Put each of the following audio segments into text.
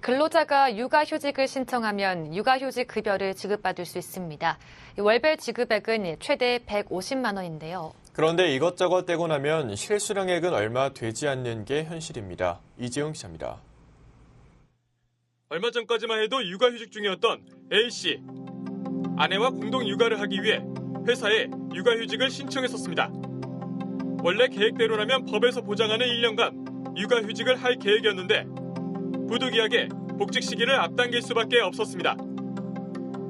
근로자가 육아휴직을 신청하면 육아휴직 급여를 지급받을 수 있습니다. 월별 지급액은 최대 150만 원인데요. 그런데 이것저것 떼고 나면 실수령액은 얼마 되지 않는 게 현실입니다. 이재용 기자입니다. 얼마 전까지만 해도 육아휴직 중이었던 A씨. 아내와 공동 육아를 하기 위해 회사에 육아휴직을 신청했었습니다. 원래 계획대로라면 법에서 보장하는 1년간 육아휴직을 할 계획이었는데 부득이하게 복직 시기를 앞당길 수밖에 없었습니다.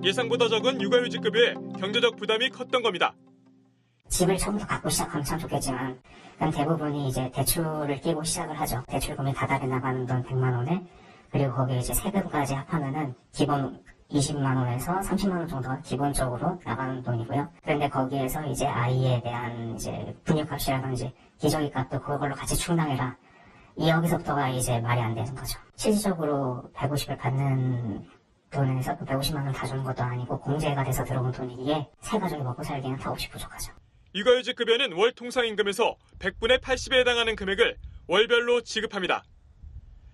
예상보다 적은 육아휴직 급여에 경제적 부담이 컸던 겁니다. 집을 처음부터 갖고 시작하면 참 좋겠지만 그럼 대부분이 이제 대출을 끼고 시작을 하죠. 대출금이 다달이 나가는 돈 100만 원에 그리고 거기에 이제 세금까지 합하면은 기본 20만 원에서 30만 원 정도가 기본적으로 나가는 돈이고요. 그런데 거기에서 이제 아이에 대한 이제 분유값이라든지 기저귀 값도 그걸로 같이 충당해라. 이 여기서부터가 이제 말이 안 되는 거죠. 실질적으로 150을 받는 돈에서 그 150만 원 다 주는 것도 아니고 공제가 돼서 들어온 돈이기에 세 가족이 먹고 살기는 턱없이 부족하죠. 육아휴직 급여는 월 통상임금에서 100분의 80에 해당하는 금액을 월별로 지급합니다.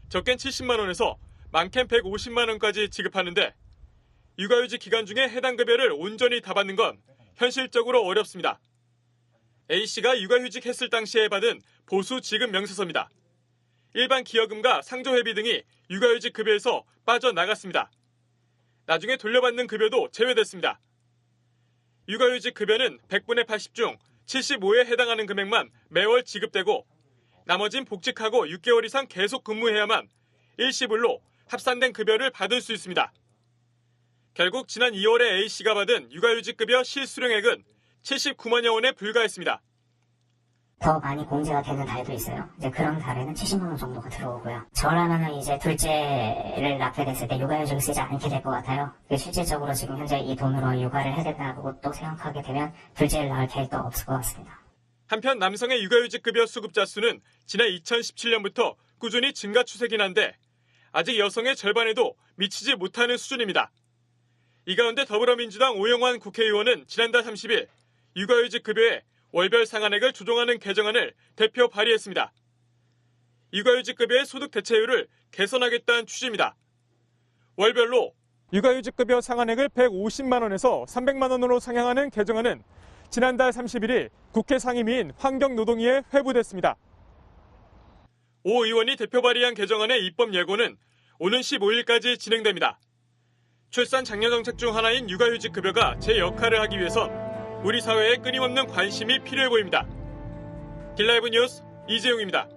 적게는 70만 원에서 많게는 150만 원까지 지급하는데 육아휴직 기간 중에 해당 급여를 온전히 다 받는 건 현실적으로 어렵습니다. A씨가 육아휴직 했을 당시에 받은 보수 지급 명세서입니다. 일반 기여금과 상조회비 등이 육아휴직 급여에서 빠져나갔습니다. 나중에 돌려받는 급여도 제외됐습니다. 육아휴직 급여는 100분의 80 중 75에 해당하는 금액만 매월 지급되고 나머진 복직하고 6개월 이상 계속 근무해야만 일시불로 합산된 급여를 받을 수 있습니다. 결국 지난 2월에 A씨가 받은 육아휴직 급여 실수령액은 79만여 원에 불과했습니다. 더 많이 공제가 되는 달도 있어요. 이제 그런 달에는 70만 원 정도가 들어오고요. 저라면은 이제 둘째를 낳게 됐을 때 육아휴직을 쓰지 않게 될 것 같아요. 그 실질적으로 지금 현재 이 돈으로 육아를 해야 된다고 또 생각하게 되면 둘째를 낳을 계획도 없을 것 같습니다. 한편 남성의 육아휴직 급여 수급자 수는 지난 2017년부터 꾸준히 증가 추세긴 한데 아직 여성의 절반에도 미치지 못하는 수준입니다. 이 가운데 더불어민주당 오영환 국회의원은 지난달 30일 육아휴직 급여의 월별 상한액을 조정하는 개정안을 대표 발의했습니다. 육아휴직 급여의 소득 대체율을 개선하겠다는 취지입니다. 월별로 육아휴직 급여 상한액을 150만 원에서 300만 원으로 상향하는 개정안은 지난달 31일 국회 상임위인 환경노동위에 회부됐습니다. 오 의원이 대표 발의한 개정안의 입법 예고는 오는 15일까지 진행됩니다. 출산 장려 정책 중 하나인 육아휴직 급여가 제 역할을 하기 위해선 우리 사회에 끊임없는 관심이 필요해 보입니다. 딜라이브 뉴스 이재용입니다.